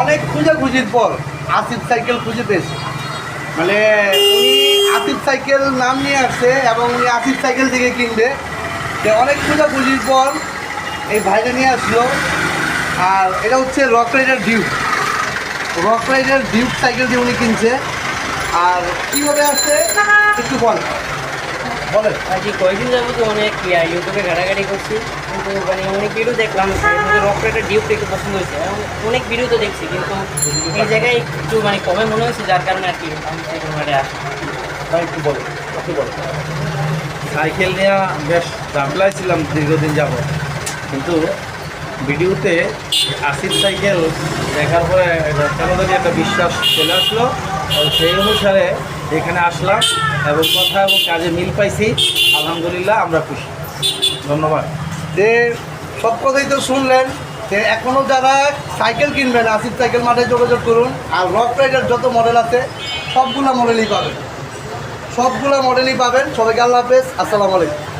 অনেক খুঁজাখুঁজির পর আসিফ সাইকেল খুঁজে পেয়েছে। মানে উনি আসিফ সাইকেল নাম নিয়ে আসছে এবং উনি আসিফ সাইকেল থেকে কিনবে। তো অনেক খুঁজাখুঁজির পর এই ভাইটা নিয়ে আসলো। আর এটা হচ্ছে Rock Rider Duke Rock Rider Duke সাইকেলটি উনি কিনছে। আর কীভাবে আসছে? একটু বল। কয়েকদিন যাব তো অনেক ইউটিউবে ঘাটাঘাটি করছি। কিন্তু মানে অনেক ভিডিও দেখলাম রক রাইডার ডিউপটা একটু পছন্দ হয়েছে। অনেক ভিডিও তো দেখছি কিন্তু এই জায়গায় একটু মানে কমে মনে হয়েছে যার কারণে আর কি আমি সেকেন্ড হার্ডে আসি ভাই একটু বলো একটু বলো। সাইকেল নিয়ে বেশ ঝামেলায় ছিলাম দীর্ঘদিন যাব কিন্তু ভিডিওতে আসিফ সাইকেল দেখার পরে কেন একটা বিশ্বাস চলে আসলো। সেই অনুসারে এখানে আসলাম এবং কথা এবং কাজে মিল পাইছি। আলহামদুলিল্লাহ, আমরা খুশি। ধন্যবাদ। যে সব কথাই তো শুনলেন, যে এখনও যারা সাইকেল কিনবেন, আসিফ সাইকেল মাঠে যোগাযোগ করুন, আর রক রাইডার যত মডেল আছে, সবগুলো মডেলই পাবেন। সবগুলো মডেলই পাবেন। সবাইকে আল্লাহ হাফেজ। আসসালামু আলাইকুম।